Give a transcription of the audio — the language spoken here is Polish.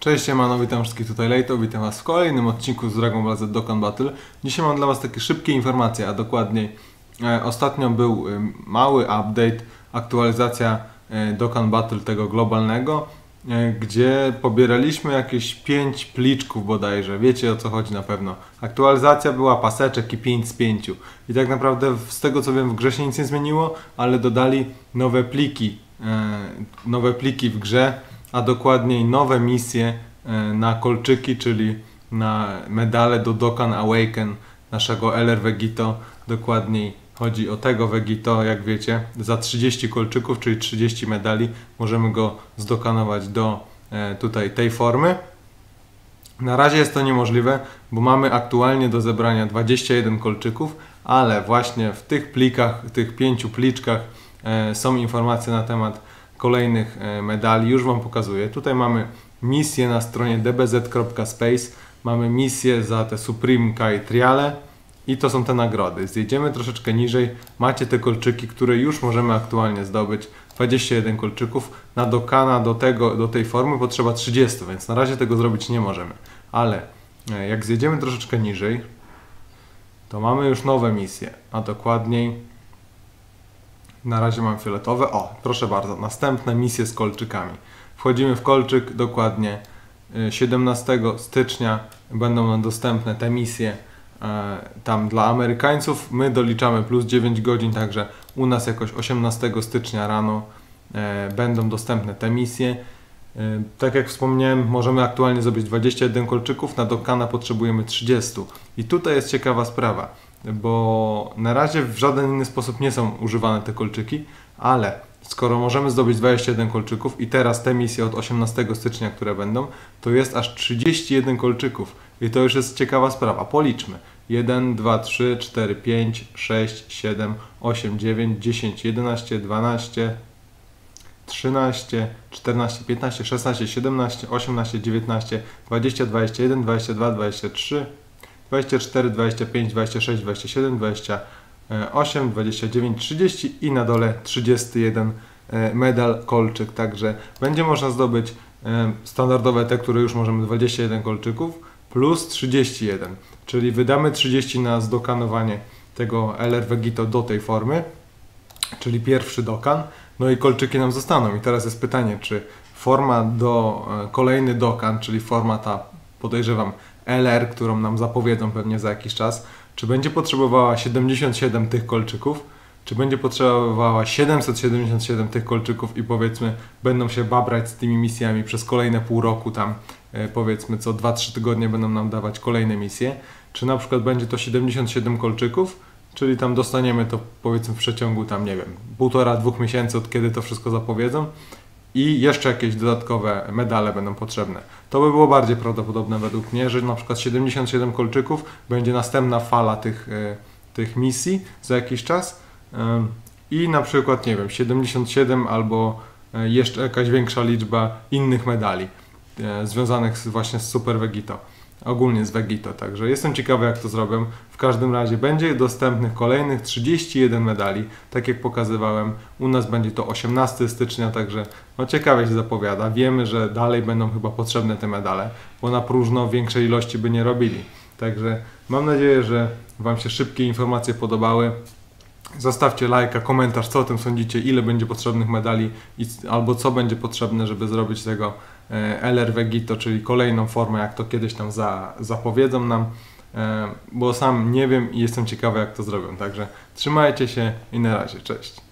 Cześć, siemano, witam wszystkich tutaj Lejto, witam Was w kolejnym odcinku z Dragon Ball Z Dokkan Battle. Dzisiaj mam dla Was takie szybkie informacje, a dokładniej e, ostatnio był e, mały update, aktualizacja e, Dokkan Battle tego globalnego, e, gdzie pobieraliśmy jakieś 5 pliczków bodajże, wiecie o co chodzi na pewno. Aktualizacja była paseczek i 5 z 5 i tak naprawdę z tego co wiem w grze się nic nie zmieniło, ale dodali nowe pliki, e, nowe pliki w grze, a dokładniej nowe misje e, na kolczyki, czyli na medale do Dokkan Awaken naszego LR Vegito. Dokładniej chodzi o tego Vegito, jak wiecie, za 30 kolczyków, czyli 30 medali możemy go zdokanować do e, tutaj tej formy. Na razie jest to niemożliwe, bo mamy aktualnie do zebrania 21 kolczyków, ale właśnie w tych plikach, tych pięciu pliczkach e, są informacje na temat kolejnych e, medali. Już Wam pokazuję. Tutaj mamy misję na stronie dbz.space. Mamy misję za te Supreme Kai Triale i to są te nagrody. Zjedziemy troszeczkę niżej. Macie te kolczyki, które już możemy aktualnie zdobyć. 21 kolczyków. Na dokana do, tego, do tej formy potrzeba 30, więc na razie tego zrobić nie możemy. Ale e, jak zjedziemy troszeczkę niżej, to mamy już nowe misje, a dokładniej na razie mam fioletowe. O, proszę bardzo, następne misje z kolczykami. Wchodzimy w kolczyk dokładnie 17 y, stycznia będą nam dostępne te misje e, tam dla Amerykańców. My doliczamy plus 9 godzin, także u nas jakoś 18 stycznia rano e, będą dostępne te misje. E, tak jak wspomniałem, możemy aktualnie zrobić 21 kolczyków, na dokana potrzebujemy 30. I tutaj jest ciekawa sprawa bo na razie w żaden inny sposób nie są używane te kolczyki, ale skoro możemy zdobyć 21 kolczyków i teraz te misje od 18 stycznia, które będą, to jest aż 31 kolczyków. I to już jest ciekawa sprawa. Policzmy. 1, 2, 3, 4, 5, 6, 7, 8, 9, 10, 11, 12, 13, 14, 15, 16, 17, 18, 19, 20, 21, 22, 23, 24, 25, 26, 27, 28, 29, 30 i na dole 31 e, medal kolczyk. Także będzie można zdobyć e, standardowe te, które już możemy 21 kolczyków plus 31, czyli wydamy 30 na zdokanowanie tego LR Vegito do tej formy, czyli pierwszy dokan, no i kolczyki nam zostaną. I teraz jest pytanie, czy forma do e, kolejny dokan, czyli forma ta podejrzewam LR, którą nam zapowiedzą pewnie za jakiś czas, czy będzie potrzebowała 77 tych kolczyków, czy będzie potrzebowała 777 tych kolczyków i powiedzmy będą się babrać z tymi misjami przez kolejne pół roku tam e, powiedzmy co 2-3 tygodnie będą nam dawać kolejne misje, czy na przykład będzie to 77 kolczyków, czyli tam dostaniemy to powiedzmy w przeciągu tam nie wiem, półtora, dwóch miesięcy od kiedy to wszystko zapowiedzą i jeszcze jakieś dodatkowe medale będą potrzebne. To by było bardziej prawdopodobne według mnie, że na przykład 77 kolczyków będzie następna fala tych, e, tych misji za jakiś czas i na przykład, nie wiem, 77 albo e, jeszcze jakaś większa liczba innych medali e, związanych właśnie z Super Vegito ogólnie z Vegito, także jestem ciekawy jak to zrobię. W każdym razie będzie dostępnych kolejnych 31 medali, tak jak pokazywałem. U nas będzie to 18 stycznia, także no ciekawie się zapowiada. Wiemy, że dalej będą chyba potrzebne te medale, bo na próżno większej ilości by nie robili. Także mam nadzieję, że Wam się szybkie informacje podobały. Zostawcie lajka, komentarz, co o tym sądzicie, ile będzie potrzebnych medali i, albo co będzie potrzebne, żeby zrobić tego LR Vegito, czyli kolejną formę, jak to kiedyś tam za, zapowiedzą nam, e, bo sam nie wiem i jestem ciekawy, jak to zrobią. Także trzymajcie się i na razie, cześć.